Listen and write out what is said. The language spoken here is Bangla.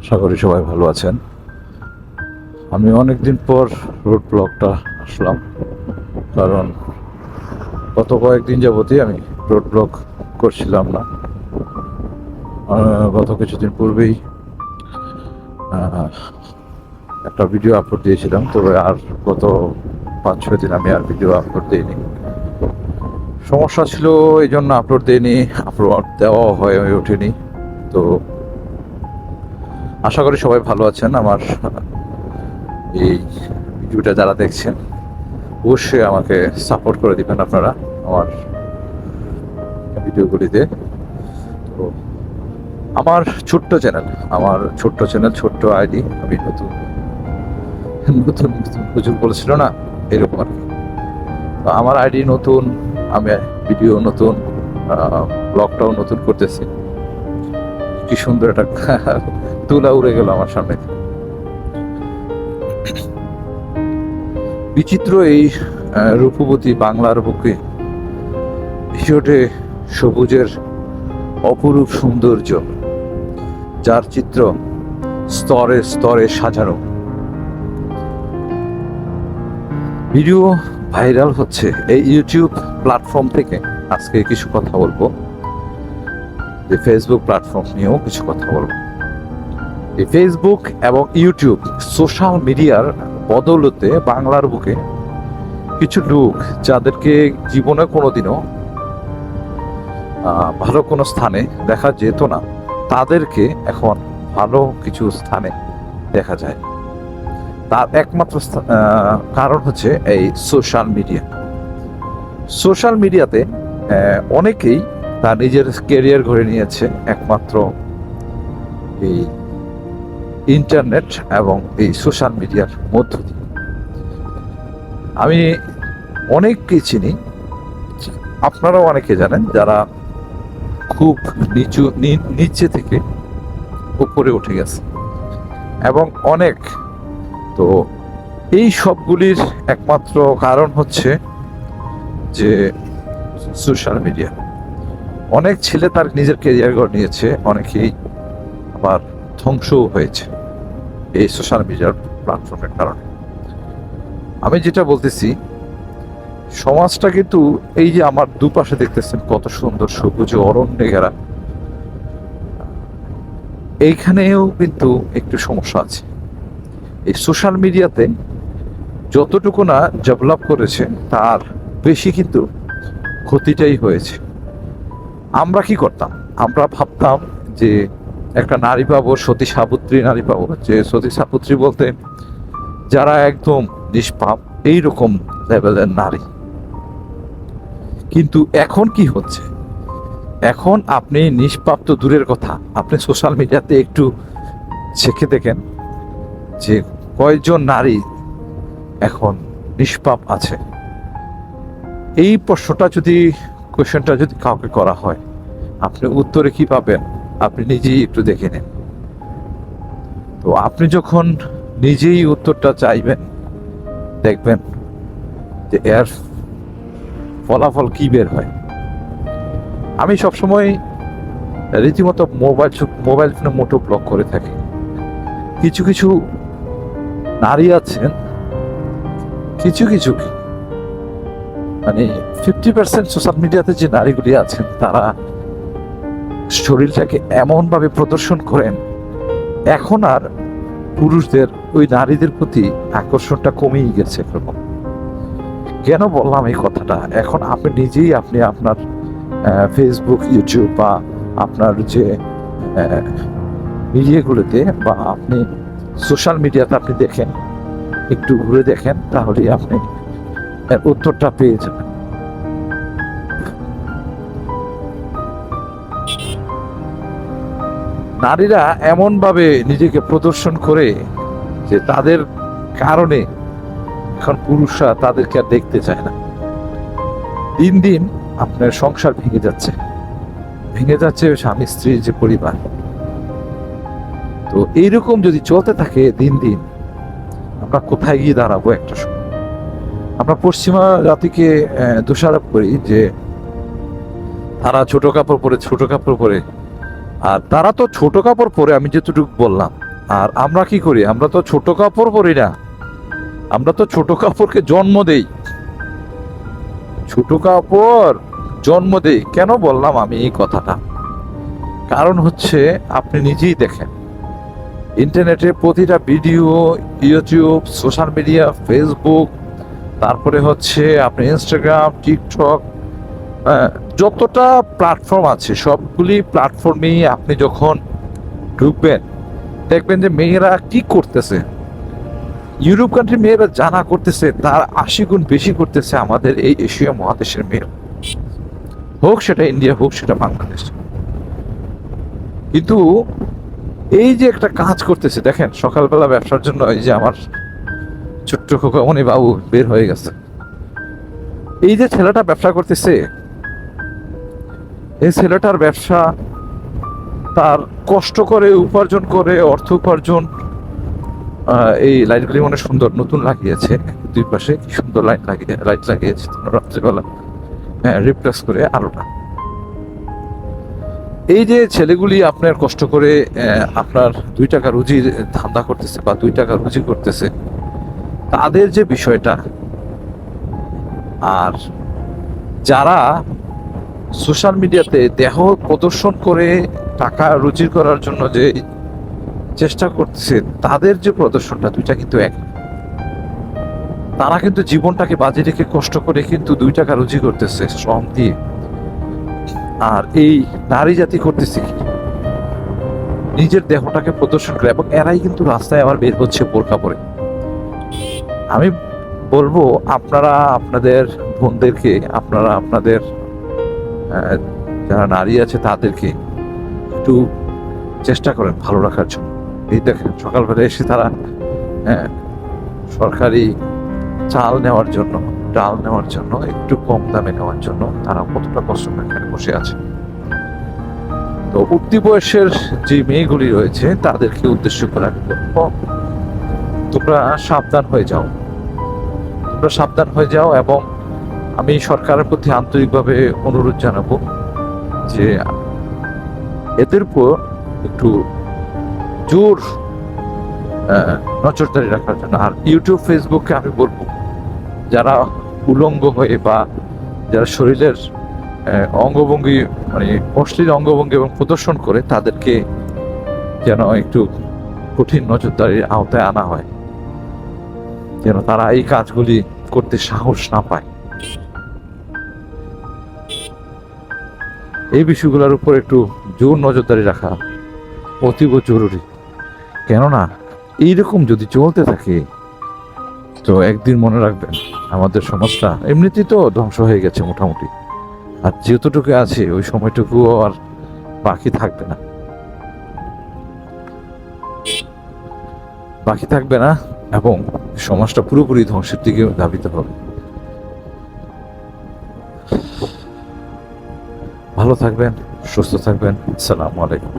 আশা করি সবাই ভালো আছেন। আমি অনেক দিন পর রোড ব্লকটা আসলাম, কারণ গত কয়েকদিন যাবতই আমি রোড ব্লক করছিলাম না। গত কিছুদিন পূর্বেই একটা ভিডিও আপলোড দিয়েছিলাম, তবে আর গত পাঁচ ছয় দিন আমি আর ভিডিও আপলোড দিইনি। সমস্যা ছিল এই জন্য আপলোড দিইনি আপলোড দেওয়া হয়ে ওঠেনি। তো আশা করি সবাই ভালো আছেন, আমার এই ভিডিওটা যারা দেখছেন, অবশ্যই আমাকে সাপোর্ট করে দিবেন আপনারা আমার ভিডিওগুলিতে। তো আমার ছোট্ট চ্যানেল আমার ছোট্ট চ্যানেল ছোট্ট আইডি আমি নতুন নতুন নতুন হুজুর বলেছিল না, এরকম আর কি। আমার আইডি নতুন আমি ভিডিও নতুন ব্লগটাও নতুন করতেছি। কি সুন্দর একটা তুলা উড়ে গেল আমার সামনে। বিচিত্র এই রূপবতী বাংলার বুকে ভেসে সবুজের অপরূপ সৌন্দর্য, যার চিত্র স্তরে স্তরে সাজানো। ভিডিও ভাইরাল হচ্ছে এই ইউটিউব প্ল্যাটফর্ম থেকে। আজকে কিছু কথা বলব। যে ফেসবুক প্ল্যাটফর্ম নিয়েও কিছু কথা বলব। এই ফেসবুক এবং ইউটিউব সোশ্যাল মিডিয়ার বদৌলতে বাংলার বুকে কিছু লোক যাদেরকে জীবনে কোনোদিনও ভালো কোনো স্থানে দেখা যেত না, তাদেরকে এখন ভালো কিছু স্থানে দেখা যায়। তার একমাত্র কারণ হচ্ছে এই সোশ্যাল মিডিয়া সোশ্যাল মিডিয়াতে অনেকেই তার নিজের কেরিয়ার গড়ে নিয়েছে, একমাত্র এই ইন্টারনেট এবং এই সোশ্যাল মিডিয়ার মধ্য দিয়ে। আমি অনেককে চিনি, আপনারাও অনেকে জানেন, যারা খুব নিচু নিচে থেকে উপরে উঠে গেছে। এবং অনেক তো এই সবগুলির একমাত্র কারণ হচ্ছে যে সোশ্যাল মিডিয়া অনেক ছেলে তার নিজের কেরিয়ার গড়ে নিয়েছে, অনেকেই আবার ধ্বংসও হয়েছে এই সোশ্যাল মিডিয়ার প্ল্যাটফর্মের কারণে। আমি যেটা বলতেছি, সমাজটা কিন্তু এই যে আমার দুপাশে দেখতেছেন কত সুন্দর সবুজ অরণ্যে ঘেরা, এইখানেও কিন্তু একটু সমস্যা আছে। এই সোশ্যাল মিডিয়াতে যতটুকু না ডেভেলপ করেছে, তার বেশি কিন্তু ক্ষতিটাই হয়েছে। আমরা কি করতাম? আমরা ভাবতাম যে একটা নারী পাবো, সতী সাপুত্রী নারী পাবো। যে সতী সাপুত্রী বলতে যারা একদম নিষ্পাপ, এইরকম লেভেলের নারী। কিন্তু এখন কি হচ্ছে? এখন আপনি নিষ্পাপ তো দূরের কথা। আপনি সোশ্যাল মিডিয়াতে একটু চেখে দেখেন। যে কয়জন নারী এখন নিষ্পাপ আছে। এই প্রশ্নটা যদি কোয়েশ্চেনটা যদি কাউকে করা হয়, আপনি উত্তরে কি পাবেন? আপনি নিজেই একটু দেখে নেন। তো আপনি যখন নিজেই উত্তরটা চাইবেন, দেখবেন যে এর ফলাফল কি বের হয়। আমি সবসময় রীতিমতো মোবাইল মোবাইল ফোনে মোটো ব্লক করে থাকি। কিছু কিছু নারী আছেন, কিছু কিছু মানে ফিফটি পার্সেন্ট সোশ্যাল মিডিয়াতে যে নারীগুলি আছেন, তারা শরীরটাকে এমনভাবে প্রদর্শন করেন, এখন আর পুরুষদের ওই নারীদের প্রতি আকর্ষণটা কমেই গেছে এরকম কেন বললাম এই কথাটা? এখন আপনি নিজেই আপনি আপনার ফেসবুক ইউটিউব বা আপনার যে মিডিয়াগুলোতে বা আপনি সোশ্যাল মিডিয়াতে আপনি দেখেন, একটু ঘুরে দেখেন, তাহলেই আপনি উত্তরটা পেয়ে যাবেন। নারীরা এমনভাবে নিজেকে প্রদর্শন করে যে তাদের কারণে এখন পুরুষরা তাদেরকে আর দেখতে চায় না। দিন দিন আপনার সংসার ভেঙে যাচ্ছে। ভেঙে যাচ্ছে স্বামী স্ত্রীর যে পরিবার। তো এইরকম যদি চলতে থাকে দিন দিন, আমরা কোথায় গিয়ে দাঁড়াবো একটা সময়? আমরা পশ্চিমা জাতিকে দোষারোপ করি যে তারা ছোট কাপড় পরে, ছোট কাপড় পরে। আর তারা তো ছোট কাপড় পরে, আমি যেটুকু বললাম। আর আমরা কি করি? আমরা তো ছোট কাপড় পরি না। আমরা তো ছোট কাপড়কে জন্ম দেই। ছোট কাপড় জন্ম দেই। কেন বললাম আমি এই কথাটা? কারণ হচ্ছে, আপনি নিজেই দেখেন। ইন্টারনেটে প্রতিটা video, YouTube, social media, Facebook, তারপরে হচ্ছে আপনি ইনস্টাগ্রাম, টিকটক যতটা প্ল্যাটফর্ম আছে, সবগুলি প্ল্যাটফর্মেই আপনি যখন ঢুকবেন, দেখবেন যে মেয়েরা কি করতেছে। ইউরোপ কান্ট্রি মেয়েরা জানা করতেছে, তার আশি গুণ বেশি করতেছে আমাদের এই এশিয়া মহাদেশের মেয়েরা। হোক সেটা ইন্ডিয়া, হোক সেটা বাংলাদেশ। কিন্তু এই যে একটা কাজ করতেছে, দেখেন, সকালবেলা ব্যবসার জন্য এই যে আমার ছোট্ট খোকামণি বাবু বের হয়ে গেছে। এই যে ছেলেটা ব্যবসা করতেছে, এই ছেলেটার ব্যবসা তার কষ্ট করে উপার্জন করে, অর্থ উপার্জন এই লাইটগুলি অনেক সুন্দর, নতুন লাগিয়েছে। দুই পাশে কি সুন্দর লাইট লাগিয়ে লাইট লাগিয়েছে রাত্রিবেলা হ্যাঁ রিপ্লেস করে আলোটা। এই যে ছেলেগুলি আপনার কষ্ট করে আপনার দুই টাকা রুজির ধান্দা করতেছে বা দুই টাকা রুজি করতেছে, তাদের যে বিষয়টা, আর যারা সোশ্যাল মিডিয়াতে দেহ প্রদর্শন করে টাকা রুজি করার জন্য যে চেষ্টা করতেছে, তাদের যে প্রদর্শনটা, দুইটা কিন্তু এক। তারা কিন্তু জীবনটাকে বাজে রেখে কষ্ট করে কিন্তু দুই টাকা রুজি করতেছে, শ্রম দিয়ে। আর এই নারী জাতি করতেছে কি? নিজের দেহটাকে প্রদর্শন করে এবং এরাই কিন্তু রাস্তায় আবার বের হচ্ছে বোরকা পরে। আমি বলব আপনারা আপনাদের বোনদেরকে আপনারা আপনাদের যারা নারী আছে তাদেরকে একটু চেষ্টা করেন ভালো রাখার জন্য। এই দেখেন সকালবেলা এসে তারা হ্যাঁ, সরকারি চাল নেওয়ার জন্য ডাল নেওয়ার জন্য, একটু কম দামে নেওয়ার জন্য তারা কতটা কষ্ট এখানে বসে আছে। তো উঠতি বয়সের যে মেয়েগুলি রয়েছে, তাদেরকে উদ্দেশ্য করে আমি বলব, তোমরা সাবধান হয়ে যাও। তোমরা সাবধান হয়ে যাও এবং আমি সরকারের প্রতি আন্তরিকভাবে অনুরোধ জানাব যে এদের উপর একটু জোর নজরদারি রাখার জন্য। আর ইউটিউব, ফেসবুককে আমি বলব, যারা উলঙ্গ হয়ে বা যারা শরীরের অঙ্গভঙ্গি মানে অশ্লীল অঙ্গভঙ্গি এবং প্রদর্শন করে তাদেরকে যেন একটু কঠিন নজরদারির আওতায় আনা হয়। যেন তারা এই কাজগুলি করতে সাহস না পায়। এই বিষয়গুলোর উপর একটু জোর নজরদারি রাখা অতীব জরুরি। কেননা, এইরকম যদি চলতে থাকে, তো একদিন মনে রাখবেন আমাদের সমাজটা এমনিতেই তো ধ্বংস হয়ে গেছে মোটামুটি। আর যেতটুকু আছে, ওই সময়টুকু আর বাকি থাকবে না। বাকি থাকবে না, এবং সমাজটা পুরোপুরি ধ্বংসের দিকে ধাবিত হবে। ভালো থাকবেন, সুস্থ থাকবেন। আসসালামু আলাইকুম।